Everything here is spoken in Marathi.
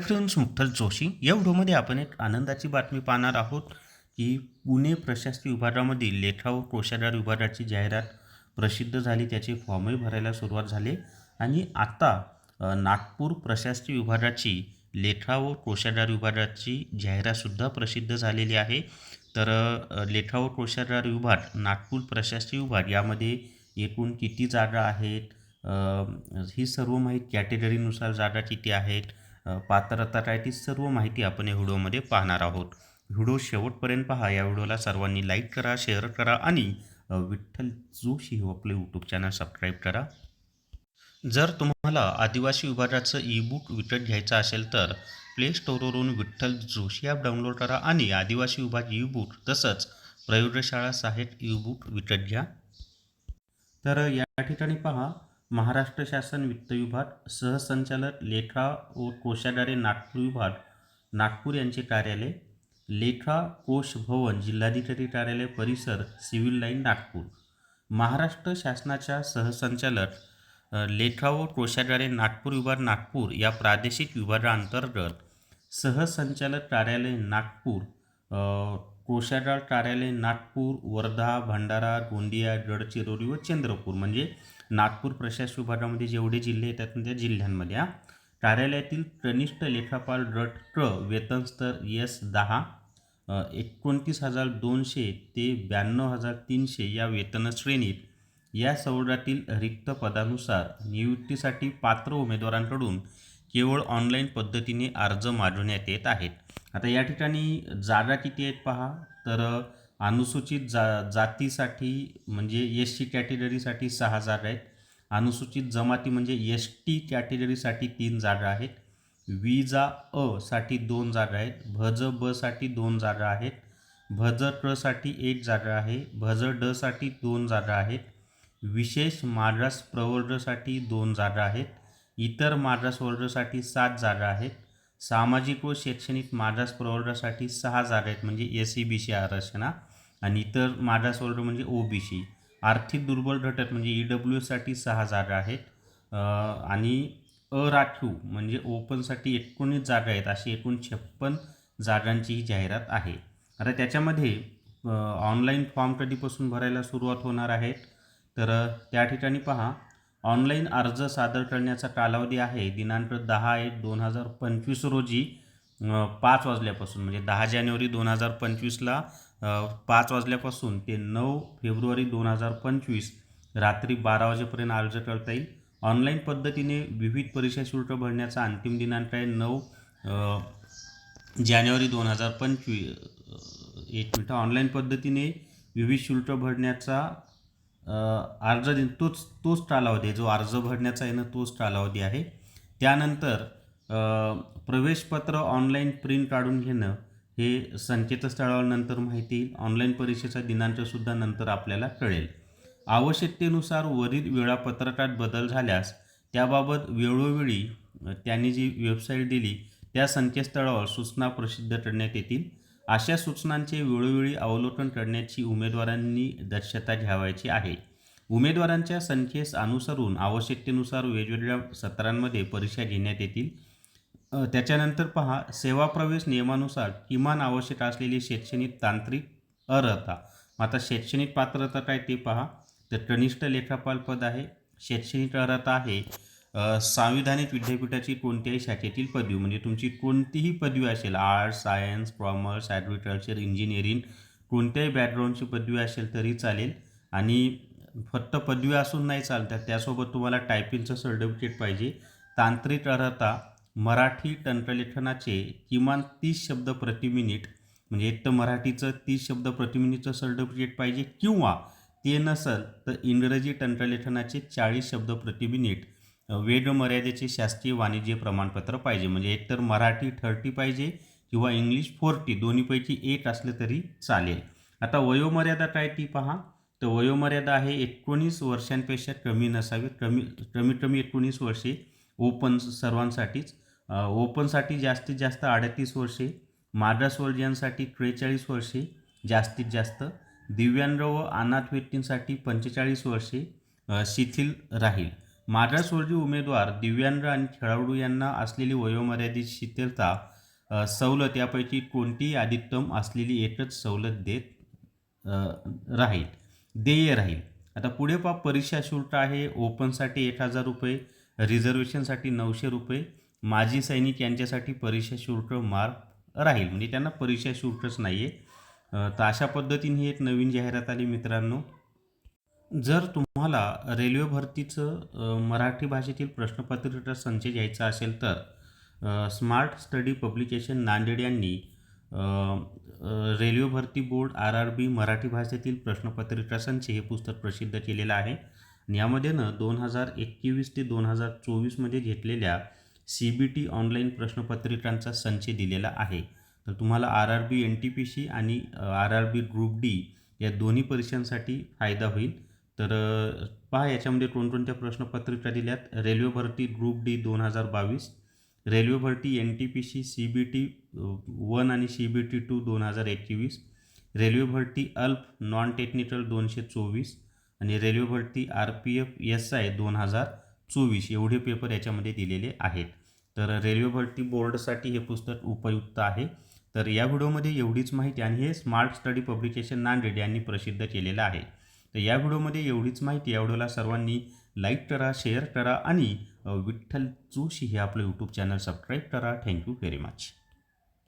फ्रेंड्स मुक्तल जोशी या व्हिडिओमध्ये आपण एक आनंदाची बातमी पाहणार आहोत की पुणे प्रशासकीय विभागामधील लेखा व कोशागार विभागाची जाहिरात प्रसिद्ध झाली त्याचे फॉर्मही भरायला सुरुवात झाली आणि आता नागपूर प्रशासकीय विभागाची लेखा व कोशागार विभागाची जाहिरातसुद्धा प्रसिद्ध झालेली आहे. तर लेखा व कोशागार विभाग नागपूर प्रशासकीय विभाग यामध्ये एकूण किती जागा आहेत? ही सर्व माहिती कॅटेगरीनुसार जागा किती आहेत? पात्रता काय ती सर्व माहिती आपण या व्हिडिओमध्ये पाहणार आहोत. व्हिडिओ शेवटपर्यंत पहा. या व्हिडिओला सर्वांनी लाईक करा शेअर करा आणि विठ्ठल जोशी हे आपले यूट्यूब चॅनल सबस्क्राईब करा. जर तुम्हाला आदिवासी विभागाचं ई बुक विकत घ्यायचं असेल तर प्ले स्टोअरवरून विठ्ठल जोशी ॲप डाउनलोड करा आणि आदिवासी विभाग ई बुक तसंच प्रयोगशाळा सहाय्यक ई बुक विकत घ्या. तर या ठिकाणी पहा. महाराष्ट्र शासन वित्त विभाग सहसंचालक लेखा व कोशागारे नागपूर विभाग नागपूर यांचे कार्यालय लेखा कोश भवन जिल्हाधिकारी कार्यालय परिसर सिव्हिल लाईन नागपूर. महाराष्ट्र शासनाच्या सहसंचालक लेखा व कोशागारे नागपूर विभाग नागपूर या प्रादेशिक विभागाअंतर्गत सहसंचालक कार्यालय नागपूर कोशागार कार्यालय नागपूर वर्धा भंडारा गोंदिया गडचिरोली व चंद्रपूर. म्हणजे नागपूर प्रशासक विभागामध्ये जेवढे जिल्हे येतात त्या जिल्ह्यांमध्ये हा. कार्यालयातील कनिष्ठ लेखापाल गट क वेतन स्तर एस दहा एकोणतीस हजार दोनशे ते ब्याण्णव हजार तीनशे या वेतन श्रेणीत या सवर्गातील रिक्त पदानुसार नियुक्तीसाठी पात्र उमेदवारांकडून केवळ ऑनलाईन पद्धतीने अर्ज मागवण्यात येत आहेत. आता या ठिकाणी जागा किती आहेत पहा. तर अनुसूचित जा जातीसाठी म्हणजे एस सी कॅटेगरीसाठी सहा जागा आहेत. अनुसूचित जमाती म्हणजे एस टी कॅटेगरीसाठी तीन जागा आहेत. विजा अ साठी दोन जागा आहेत. भज ब साठी दोन जागा आहेत. भज ट साठी एक जागा आहे. भज ड साठी दोन जागा आहेत. विशेष मागास प्रवर्गासाठी दोन जागा आहेत. इतर मागास वर्गासाठी सात जागा आहेत. सामाजिक व शैक्षणिक मागास प्रवर्गासाठी सहा जागा आहेत. म्हणजे एस सी बी सी आरक्षणा आणि इतर मागास वर्ग म्हणजे ओ बी सी आर्थिक दुर्बल घटक म्हणजे ई डब्ल्यू एससाठी सहा जागा आहेत. अ, आणि अराखीव म्हणजे ओपनसाठी एकोणीस जागा आहेत अशी एकूण छप्पन जागांची ही जाहिरात आहे. आता त्याच्यामध्ये ऑनलाईन फॉर्म कधीपासून भरायला सुरुवात होणार आहे? तर त्या ठिकाणी पहा. ऑनलाईन अर्ज सादर करण्याचा कालावधी आहे दिनांक दहा एक दोन हजार पंचवीस रोजी पाच वाजल्यापासून म्हणजे दहा जानेवारी दोन हजार पंचवीसला पाच वाजल्यापासून ते नऊ फेब्रुवारी दोन हजार पंचवीस रात्री बारा वाजेपर्यंत अर्ज करता येईल. ऑनलाईन पद्धतीने विविध परीक्षा शुल्क भरण्याचा अंतिम दिनांक आहे नऊ जानेवारी दोन हजार पंचवीस एक मिनटं. ऑनलाईन पद्धतीने विविध शुल्क भरण्याचा अर्ज दिन तोच तोच कालावधी आहे. जो अर्ज भरण्याचा आहे ना तोच कालावधी आहे. त्यानंतर प्रवेशपत्र ऑनलाईन प्रिंट काढून घेणं हे संकेतस्थळावर नंतर माहिती येईल. ऑनलाईन परीक्षेचा दिनांकसुद्धा नंतर आपल्याला कळेल. आवश्यकतेनुसार वरील वेळापत्रकात बदल झाल्यास त्याबाबत वेळोवेळी त्यांनी जी वेबसाईट दिली त्या संकेतस्थळावर सूचना प्रसिद्ध करण्यात येतील. अशा सूचनांचे वेळोवेळी अवलोकन करण्याची उमेदवारांनी दक्षता घ्यावायची आहे. उमेदवारांच्या संख्येस अनुसरून आवश्यकतेनुसार वेगवेगळ्या सत्रांमध्ये परीक्षा घेण्यात येतील. त्याच्यानंतर पहा सेवा प्रवेश नियमानुसार किमान आवश्यक असलेली शैक्षणिक तांत्रिक अर्हता. मग आता शैक्षणिक पात्रता काय ते पहा. तर कनिष्ठ लेखापाल पद आहे शैक्षणिक अर्हता आहे. संविधानिक विद्यापीठाची कोणत्याही शाखेतील पदवी म्हणजे तुमची कोणतीही पदवी असेल arts science commerce agriculture engineering कोणत्याही बॅकग्राऊंडची पदवी असेल तरी चालेल. आणि फक्त पदवी असून नाही चालतात त्यासोबत तुम्हाला टायपिंगचं सर्टिफिकेट पाहिजे. तांत्रिक अर्हता मराठी तंत्रलेखनाचे किमान तीस शब्द प्रति मिनिट म्हणजे एक तर मराठीचं तीस शब्द प्रति मिनिटचं सर्टिफिकेट पाहिजे किंवा ते नसेल तर इंग्रजी तंत्रलेखनाचे चाळीस शब्द प्रति मिनिट वेगमर्यादेचे मर्यादेचे शास्त्रीय वाणिज्य प्रमाणपत्र पाहिजे. म्हणजे एकतर मराठी थर्टी पाहिजे किंवा इंग्लिश फोर्टी दोन्हीपैकी एक असलं तरी चालेल. आता वयोमर्यादा काय ती पहा. तर वयोमर्यादा आहे एकोणीस वर्षांपेक्षा कमी नसावी. कमी कमीत कमी एकोणीस वर्षे ओपन सर्वांसाठीच. ओपनसाठी जास्तीत जास्त अडतीस वर्षे मागासवर्गीयांसाठी त्रेचाळीस वर्षे जास्तीत जास्त दिव्यांग व अनाथ व्यक्तींसाठी पंचेचाळीस वर्षे शिथिल राहील. मागासवर्गीय उमेदवार दिव्यांग आणि खेळाडू यांना असलेली वयोमर्यादित शिथिलता सवलत यापैकी कोणतीही अधिकतम असलेली एकच सवलत देत राहील देय राहील. आता पुढे पा परीक्षा शुल्क आहे ओपनसाठी एक हजार रुपये रिझर्वेशनसाठी नऊशे रुपये माजी सैनिक यांच्यासाठी परीक्षा शुल्क मार्फ राहील. म्हणजे त्यांना परीक्षा शुल्कच नाही आहे तर अशा पद्धतीने ही एक नवीन जाहिरात आली मित्रांनो. जर तुम्हाला रेल्वे भरतीचं मराठी भाषेतील प्रश्नपत्रिका संच घ्यायचा असेल तर स्मार्ट स्टडी पब्लिकेशन नांदेड यांनी रेल्वे भरती board R R B Marathi भाषेतील प्रश्नपत्रिका संच हे पुस्तक प्रसिद्ध केलेलं आहे. आणि यामध्ये ना दोन हजार एकवीस ते दोन हजार चोवीसमध्ये घेतलेल्या सी बी टी ऑनलाईन प्रश्नपत्रिकांचा संच दिलेला आहे. तर तुम्हाला R R B N T P C आणि R R B group D या दोन्ही परीक्षांसाठी फायदा होईल. तर पहा याच्यामध्ये कोणकोणत्या प्रश्नपत्रिका दिल्यात. रेल्वे भरती ग्रुप डी दोन हजार बावीस रेल्वे भरती N T P C C B T one आणि सी बी टी टू दोन हजार एकवीस रेल्वे भरती अल्प नॉन टेक्निकल दोनशे चोवीस आणि रेल्वे भरती R P F S I दोन हजार चोवीस एवढे पेपर याच्यामध्ये दिलेले आहेत. तर रेल्वे भरती बोर्डसाठी हे पुस्तक उपयुक्त आहे. तर या व्हिडिओमध्ये एवढीच माहिती आणि हे स्मार्ट स्टडी पब्लिकेशन नांदेड यांनी प्रसिद्ध केलेलं आहे. तर या व्हिडिओमध्ये एवढीच माहिती. या व्हिडिओला सर्वांनी लाईक करा शेअर करा आणि विठ्ठल चोशी हे आपलं यूट्यूब चॅनल सबस्क्राईब करा. Thank you very much